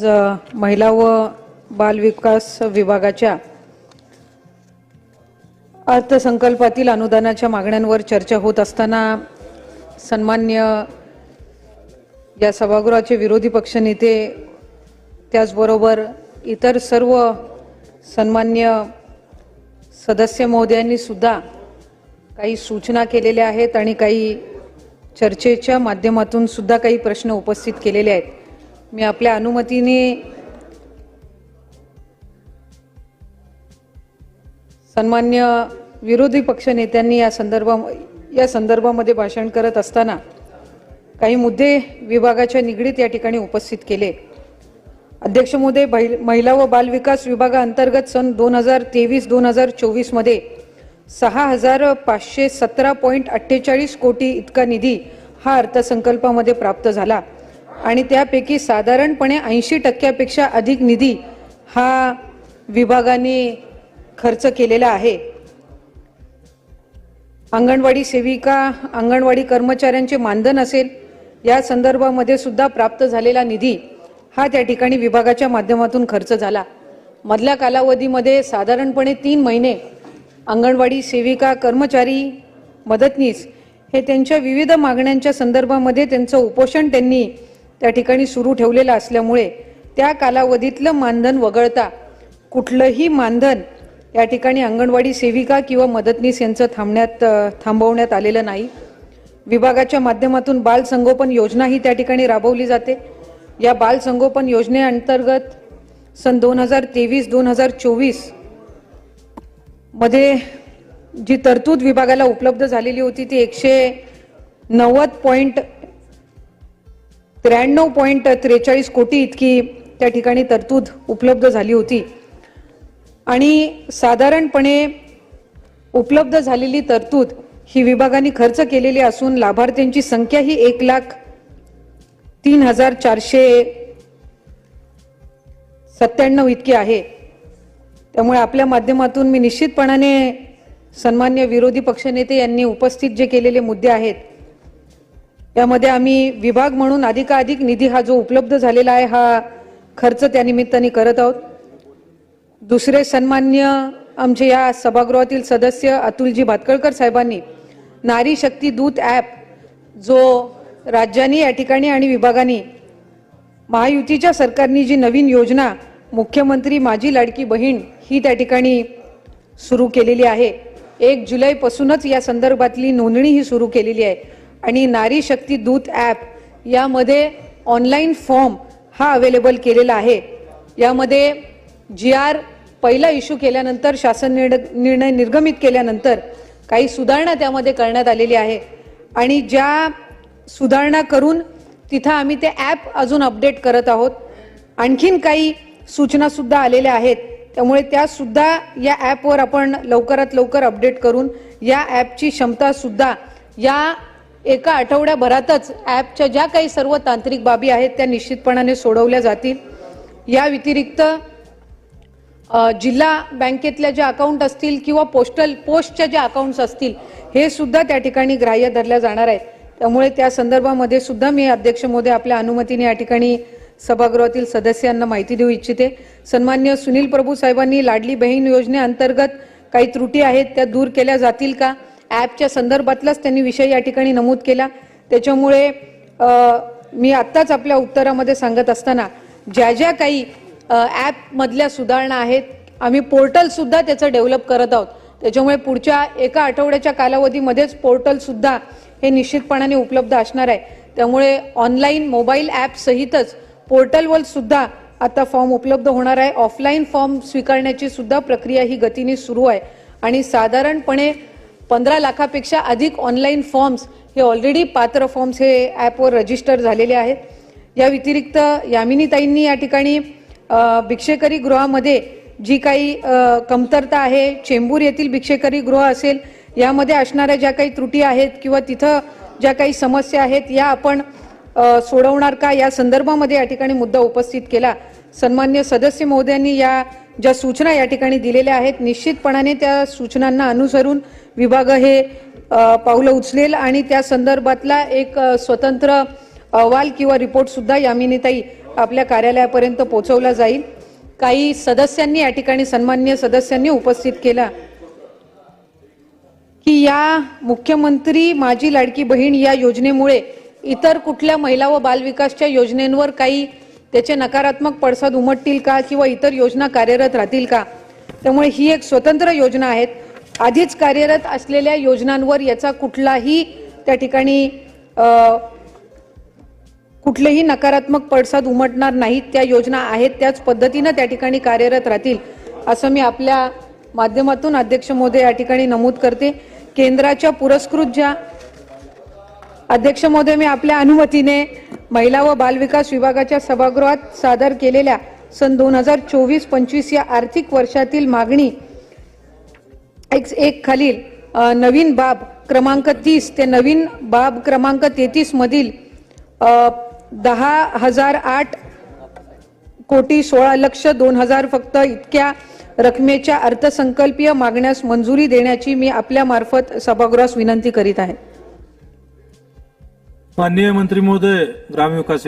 ज- महिला व बालविकास विभागाच्या अर्थसंकल्पातील अनुदानाच्या मागण्यांवर चर्चा होत असताना सन्मान्य या सभागृहाचे विरोधी पक्षनेते त्याचबरोबर इतर सर्व सन्मान्य सदस्य महोदयांनी सुद्धा काही सूचना केलेल्या आहेत आणि काही चर्चेच्या माध्यमातून सुद्धा काही प्रश्न उपस्थित केलेले आहेत. मी आपल्या अनुमतीने सन्मान्य विरोधी पक्षनेत्यांनी या संदर्भा या संदर्भामध्ये भाषण करत असताना काही मुद्दे विभागाच्या निगडीत या ठिकाणी उपस्थित केले. अध्यक्ष मोदे महिला व बालविकास विभागाअंतर्गत सन दोन हजार तेवीस दोन हजार चोवीसमध्ये सहा हजार पाचशे सतरा पॉईंट अठ्ठेचाळीस कोटी इतका निधी हा अर्थसंकल्पामध्ये प्राप्त झाला. आणि त्यापैकी साधारणपणे ऐंशी टक्क्यापेक्षा अधिक निधी हा विभागाने खर्च केलेला आहे. अंगणवाडी सेविका अंगणवाडी कर्मचाऱ्यांचे मानधन असेल या संदर्भामध्ये सुद्धा प्राप्त झालेला निधी हा त्या ठिकाणी विभागाच्या माध्यमातून खर्च झाला. मधल्या कालावधीमध्ये साधारणपणे तीन महिने अंगणवाडी सेविका कर्मचारी मदतनीस हे त्यांच्या विविध मागण्यांच्या संदर्भामध्ये त्यांचं उपोषण त्यांनी त्या ठिकाणी सुरू ठेवलेलं असल्यामुळे त्या कालावधीतलं मानधन वगळता कुठलंही मानधन या ठिकाणी अंगणवाडी सेविका किंवा मदतनीस यांचं थांबण्यात थांबवण्यात आलेलं नाही. विभागाच्या माध्यमातून बाल संगोपन योजना ही त्या ठिकाणी राबवली जाते. या बाल संगोपन योजनेअंतर्गत सन दोन हजार तेवीस दोन हजार चोवीसमध्ये जी तरतूद विभागाला उपलब्ध झालेली होती ती एकशे नव्वद पॉईंट त्र्याण्णव पॉईंट त्रेचाळीस कोटी इतकी त्या ठिकाणी तरतूद उपलब्ध झाली होती. आणि साधारणपणे उपलब्ध झालेली तरतूद ही विभागाने खर्च केलेली असून लाभार्थ्यांची संख्या ही एक लाख तीन हजार चारशे सत्त्याण्णव इतकी आहे. त्यामुळे आपल्या माध्यमातून मी निश्चितपणाने सन्मान्य विरोधी पक्षनेते यांनी उपस्थित जे केलेले मुद्दे आहेत यामध्ये आम्ही विभाग म्हणून अधिकाधिक निधी हा जो उपलब्ध झालेला आहे हा खर्च त्या निमित्ताने करत आहोत. दुसरे सन्मान्य आमचे या सभागृहातील सदस्य अतुलजी भातकळकर साहेबांनी नारी शक्ती दूत ॲप जो राज्यांनी या ठिकाणी आणि विभागाने महायुतीच्या सरकारने जी नवीन योजना मुख्यमंत्री माझी लाडकी बहीण ही त्या ठिकाणी सुरू केलेली आहे. एक जुलैपासूनच या संदर्भातली नोंदणी ही सुरू केलेली आहे. आणि नारी शक्ती दूत ॲप यामध्ये ऑनलाईन फॉर्म हा अवेलेबल केलेला आहे. यामध्ये जी आर पहिला इश्यू केल्यानंतर शासन निर्ण- निर्णय निर्गमित केल्यानंतर काही सुधारणा त्यामध्ये करण्यात आलेली आहे. आणि ज्या सुधारणा करून तिथं आम्ही ते ॲप अजून अपडेट करत आहोत. आणखीन काही सूचनासुद्धा आलेल्या आहेत. त्यामुळे त्यासुद्धा या ॲपवर आपण लवकरात लवकर अपडेट करून या ॲपची क्षमतासुद्धा या एका आठवड्याभरातच ॲपच्या ज्या काही सर्व तांत्रिक बाबी आहेत त्या निश्चितपणाने सोडवल्या जातील. या व्यतिरिक्त जिल्हा बँकेतल्या ज्या अकाउंट असतील किंवा पोस्टल पोस्टच्या ज्या अकाउंट्स असतील हे सुद्धा त्या ठिकाणी ग्राह्य धरल्या जाणार आहेत. त्यामुळे त्या संदर्भामध्ये सुद्धा मी अध्यक्ष मोदी आपल्या अनुमतीने या ठिकाणी सभागृहातील सदस्यांना माहिती देऊ इच्छिते. सन्मान्य सुनील प्रभू साहेबांनी लाडली बहीण योजनेअंतर्गत काही त्रुटी आहेत त्या दूर केल्या जातील का? ॲपच्या संदर्भातलाच त्यांनी विषय या ठिकाणी नमूद केला. त्याच्यामुळे मी आत्ताच आपल्या उत्तरामध्ये सांगत असताना ज्या ज्या काही ॲपमधल्या सुधारणा आहेत आम्ही पोर्टलसुद्धा त्याचं डेव्हलप करत आहोत. त्याच्यामुळे पुढच्या एका आठवड्याच्या कालावधीमध्येच पोर्टलसुद्धा हे निश्चितपणाने उपलब्ध असणार आहे. त्यामुळे ऑनलाईन मोबाईल ॲपसहितच पोर्टलवर सुद्धा आता फॉर्म उपलब्ध होणार आहे. ऑफलाईन फॉर्म स्वीकारण्याची सुद्धा प्रक्रिया ही गतीने सुरू आहे. आणि साधारणपणे पंधरा लाखापेक्षा अधिक ऑनलाईन फॉर्म्स हे ऑलरेडी पात्र फॉर्म्स हे ॲपवर रजिस्टर झालेले आहेत. या व्यतिरिक्त यामिनीताईंनी या ठिकाणी भिक्षेकरी गृहामध्ये जी काही कमतरता आहे चेंबूर येथील भिक्षेकरी गृह असेल यामध्ये असणाऱ्या ज्या काही त्रुटी आहेत किंवा तिथं ज्या काही समस्या आहेत या आपण सोडवणार का? या संदर्भामध्ये या ठिकाणी मुद्दा उपस्थित केला. सन्मान्य सदस्य महोदयांनी या ज्या सूचना या ठिकाणी दिलेल्या आहेत निश्चितपणाने त्या सूचनांना अनुसरून विभाग हे पावलं उचलेल आणि त्या संदर्भातला एक स्वतंत्र अहवाल किंवा रिपोर्ट सुद्धा यामिनीताई आपल्या कार्यालयापर्यंत पोहोचवला जाईल. काही सदस्यांनी या ठिकाणी सन्मान्य सदस्यांनी उपस्थित केला की या मुख्यमंत्री माझी लाडकी बहीण या योजनेमुळे इतर कुठल्या महिला व बालविकासच्या योजनेंवर काही त्याचे नकारात्मक पडसाद उमटतील का किंवा इतर योजना कार्यरत राहतील का? त्यामुळे ही एक स्वतंत्र योजना आहेत. आधीच कार्यरत असलेल्या योजनांवर याचा कुठलाही त्या ठिकाणी कुठलेही नकारात्मक पडसाद उमटणार नाहीत. त्या योजना आहेत त्याच पद्धतीनं त्या ठिकाणी कार्यरत राहतील असं मी आपल्या माध्यमातून अध्यक्ष महोदय या ठिकाणी नमूद करते. केंद्राच्या पुरस्कृत ज्या अध्यक्ष महोदय मी आपल्या अनुमतीने महिला व बालविकास विभागाच्या सभागृहात सादर केलेल्या सन दोन हजार चोवीस पंचवीस या आर्थिक वर्षातील मागणी एक एक खालील नवीन बाब क्रमांक तीस ते नवीन बाब क्रमांक तेहतीस मधील दहा हजार आठ कोटी सोळा लक्ष दोन हजार फक्त इतक्या रकमेच्या अर्थसंकल्पीय मागण्यास मंजुरी देण्याची मी आपल्यामार्फत सभागृहास विनंती करीत आहे. माननीय मंत्री महोदय ग्रामविकास